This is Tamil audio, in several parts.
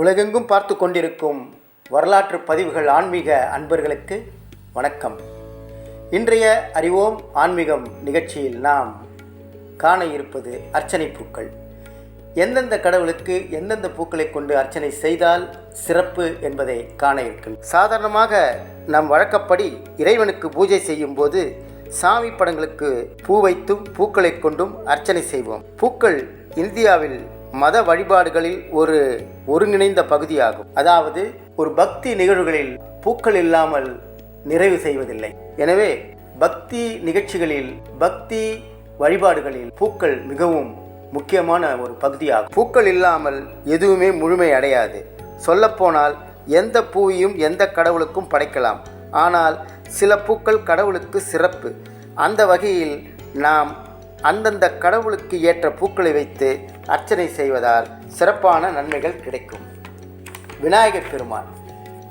உலகெங்கும் பார்த்து கொண்டிருக்கும் வரலாற்று பதிவுகள் ஆன்மீக அன்பர்களுக்கு வணக்கம். இன்றைய அறிவோம் ஆன்மீகம் நிகழ்ச்சியில் நாம் காண இருப்பது அர்ச்சனை பூக்கள். எந்தெந்த கடவுளுக்கு எந்தெந்த பூக்களை கொண்டு அர்ச்சனை செய்தால் சிறப்பு என்பதை காண இருக்கும் சாதாரணமாக நம் வழக்கப்படி இறைவனுக்கு பூஜை செய்யும் போது சாமி படங்களுக்கு பூ வைத்தும் பூக்களை கொண்டும் அர்ச்சனை செய்வோம். பூக்கள் இந்தியாவில் மத வழிபாடுகளில் ஒரு ஒருங்கிணைந்த பகுதியாகும். அதாவது ஒரு பக்தி நிகழ்வுகளில் பூக்கள் இல்லாமல் நிறைவு செய்வதில்லை. எனவே பக்தி நிகழ்ச்சிகளில் பக்தி வழிபாடுகளில் பூக்கள் மிகவும் முக்கியமான ஒரு பகுதியாகும். பூக்கள் இல்லாமல் எதுவுமே முழுமை அடையாது. சொல்லப்போனால் எந்த பூவையும் எந்த கடவுளுக்கும் படைக்கலாம். ஆனால் சில பூக்கள் கடவுளுக்கு சிறப்பு. அந்த வகையில் நாம் அந்தந்த கடவுளுக்கு ஏற்ற பூக்களை வைத்து அர்ச்சனை செய்வதால் சிறப்பான நன்மைகள் கிடைக்கும். விநாயகப் பெருமான்.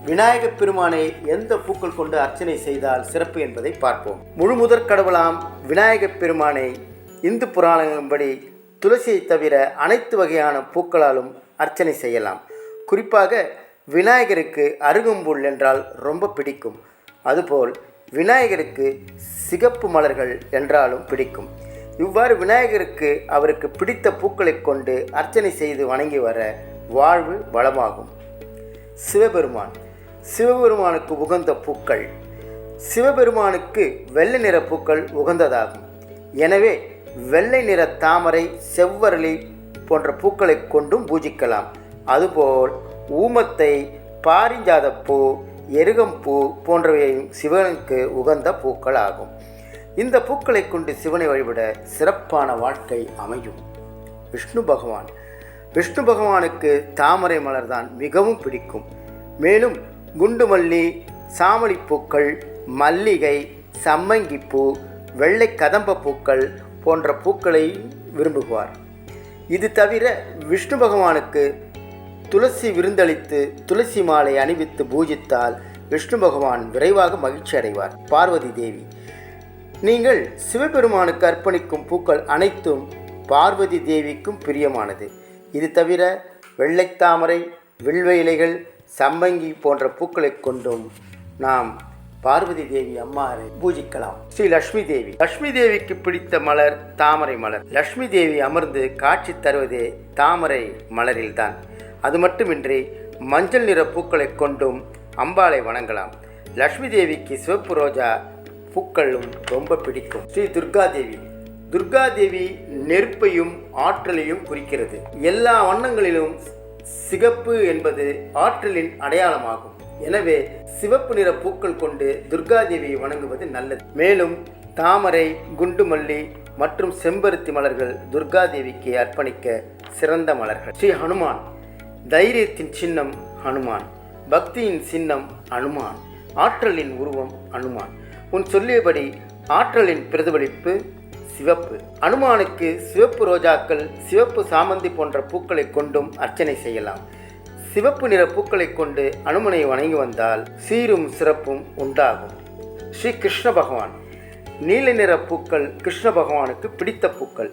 விநாயகப் பெருமானை எந்த பூக்கள் கொண்டு அர்ச்சனை செய்தால் சிறப்பு என்பதை பார்ப்போம். முழு முதற் கடவுளாம் விநாயகப் பெருமானை இந்து புராணங்களின்படி துளசியை தவிர அனைத்து வகையான பூக்களாலும் அர்ச்சனை செய்யலாம். குறிப்பாக விநாயகருக்கு அருகம்புல் என்றால் ரொம்ப பிடிக்கும். அதுபோல் விநாயகருக்கு சிகப்பு மலர்கள் என்றாலும் பிடிக்கும். இவ்வாறு விநாயகருக்கு அவருக்கு பிடித்த பூக்களை கொண்டு அர்ச்சனை செய்து வணங்கி வர வாழ்வு வளமாகும். சிவபெருமான். சிவபெருமானுக்கு உகந்த பூக்கள். சிவபெருமானுக்கு வெள்ளை நிற பூக்கள் உகந்ததாகும். எனவே வெள்ளை நிற தாமரை செவ்வரளி போன்ற பூக்களை கொண்டும் பூஜிக்கலாம். அதுபோல் ஊமத்தை பாரிஜாதப்பூ எருகம்பூ போன்றவையும் சிவனுக்கு உகந்த பூக்கள் ஆகும் இந்த பூக்களை கொண்டு சிவனை வழிபட சிறப்பான வாழ்க்கை அமையும். விஷ்ணு பகவான். விஷ்ணு பகவானுக்கு தாமரை மலர் தான் மிகவும் பிடிக்கும். மேலும் குண்டுமல்லி சாமலி பூக்கள் மல்லிகை சம்மங்கிப்பூ வெள்ளை கதம்ப பூக்கள் போன்ற பூக்களை விரும்புவார். இது தவிர விஷ்ணு பகவானுக்கு துளசி விருந்தளித்து துளசி மாலை அணிவித்து பூஜித்தால் விஷ்ணு பகவான் விரைவாக மகிழ்ச்சி அடைவார் பார்வதி தேவி. நீங்கள் சிவபெருமானுக்கு அர்ப்பணிக்கும் பூக்கள் அனைத்தும் பார்வதி தேவிக்கும் பிரியமானது. இது தவிர வெள்ளைத்தாமரை வில்வ இலைகள் சம்பங்கி போன்ற பூக்களை கொண்டும் நாம் பார்வதி தேவி அம்மாவை பூஜிக்கலாம். ஸ்ரீ லக்ஷ்மி தேவி. லக்ஷ்மி தேவிக்கு பிடித்த மலர் தாமரை மலர். லக்ஷ்மி தேவி அமர்ந்து காட்சி தருவதே தாமரை மலரில்தான். அது மட்டுமின்றி மஞ்சள் நிற பூக்களை கொண்டும் அம்பாளை வணங்கலாம். லக்ஷ்மி தேவிக்கு சிவப்பு ரோஜா பூக்களும் ரொம்ப பிடிக்கும். ஸ்ரீ துர்காதேவி. துர்காதேவி நெருப்பையும் ஆற்றலையும் குறிக்கிறது. எல்லா வண்ணங்களிலும் சிகப்பு என்பது ஆற்றலின் அடையாளமாகும். எனவே சிவப்பு நிற பூக்கள் கொண்டு துர்காதேவியை வணங்குவது நல்லது. மேலும் தாமரை குண்டுமல்லி மற்றும் செம்பருத்தி மலர்கள் துர்காதேவிக்கு அர்ப்பணிக்க சிறந்த மலர்கள். ஸ்ரீ ஹனுமான். தைரியத்தின் சின்னம் ஹனுமான். பக்தியின் சின்னம் அனுமான். ஆற்றலின் உருவம் அனுமான். உன் சொல்லியபடி ஆற்றலின் பிரதிபலிப்பு சிவப்பு. அனுமானுக்கு சிவப்பு ரோஜாக்கள் சிவப்பு சாமந்தி போன்ற பூக்களை கொண்டும் அர்ச்சனை செய்யலாம். சிவப்பு நிற பூக்களை கொண்டு அனுமனை வணங்கி வந்தால் சீரும் சிறப்பும் உண்டாகும். ஸ்ரீ கிருஷ்ண பகவான். நீல நிற பூக்கள் கிருஷ்ண பகவானுக்கு பிடித்த பூக்கள்.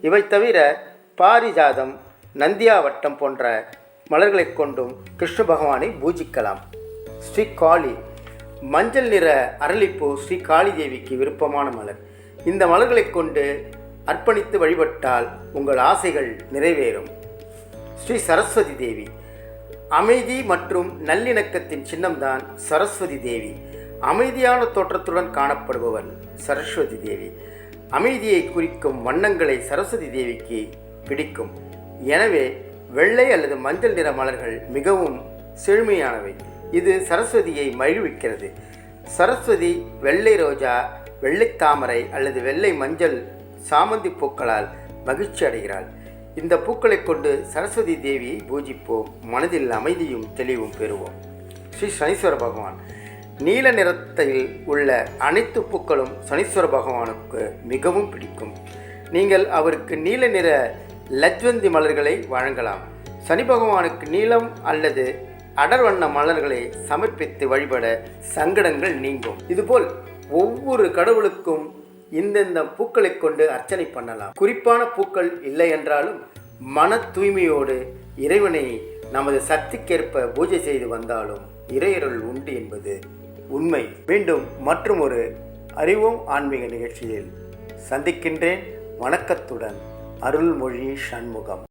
இவை தவிர பாரிஜாதம் நந்தியாவட்டம் போன்ற மலர்களைக் கொண்டும் கிருஷ்ண பகவானை பூஜிக்கலாம். ஸ்ரீ காளி. மஞ்சள் நிற அரளிப்பூ ஸ்ரீ காளி தேவிக்கு விருப்பமான மலர். இந்த மலர்களைக் கொண்டு அர்ப்பணித்து வழிபட்டால் உங்கள் ஆசைகள் நிறைவேறும். ஸ்ரீ சரஸ்வதி தேவி. அமைதி மற்றும் நல்லிணக்கத்தின் சின்னம்தான் சரஸ்வதி தேவி. அமைதியான தோற்றத்துடன் காணப்படுபவர் சரஸ்வதி தேவி. அமைதியை குறிக்கும் வண்ணங்களை சரஸ்வதி தேவிக்கு பிடிக்கும். எனவே வெள்ளை அல்லது மஞ்சள் நிற மலர்கள் மிகவும் செழுமையானவை. இது சரஸ்வதியை மகிழ்விக்கிறது. சரஸ்வதி வெள்ளை ரோஜா வெள்ளை தாமரை அல்லது வெள்ளை மஞ்சள் சாமந்தி பூக்களால் மகிழ்ச்சி அடைகிறாள். இந்த பூக்களை கொண்டு சரஸ்வதி தேவியை பூஜிப்போம். மனதில் அமைதியும் தெளிவும் பெறுவோம். ஸ்ரீ சனீஸ்வர பகவான். நீல நிறத்தில் உள்ள அனைத்து பூக்களும் சனீஸ்வர பகவானுக்கு மிகவும் பிடிக்கும். நீங்கள் அவருக்கு நீல நிற லஜ்வந்தி மலர்களை வழங்கலாம். சனி பகவானுக்கு நீலம் அல்லது அடர்வண்ண மலர்களை சமர்ப்பித்து வழிபட சங்கடங்கள் நீங்கும். இதுபோல் ஒவ்வொரு கடவுளுக்கும் இந்தந்த பூக்களை கொண்டு அர்ச்சனை பண்ணலாம். குறிப்பான பூக்கள் இல்லை என்றாலும் மன தூய்மையோடு இறைவனை நமது சக்திக்கேற்ப பூஜை செய்து வந்தாலும் இறையருள் உண்டு என்பது உண்மை. மீண்டும் மற்றும் ஒரு அறிவோம் ஆன்மீக நிகழ்ச்சியில் சந்திக்கின்றேன். வணக்கத்துடன் அருள்மொழி சண்முகம்.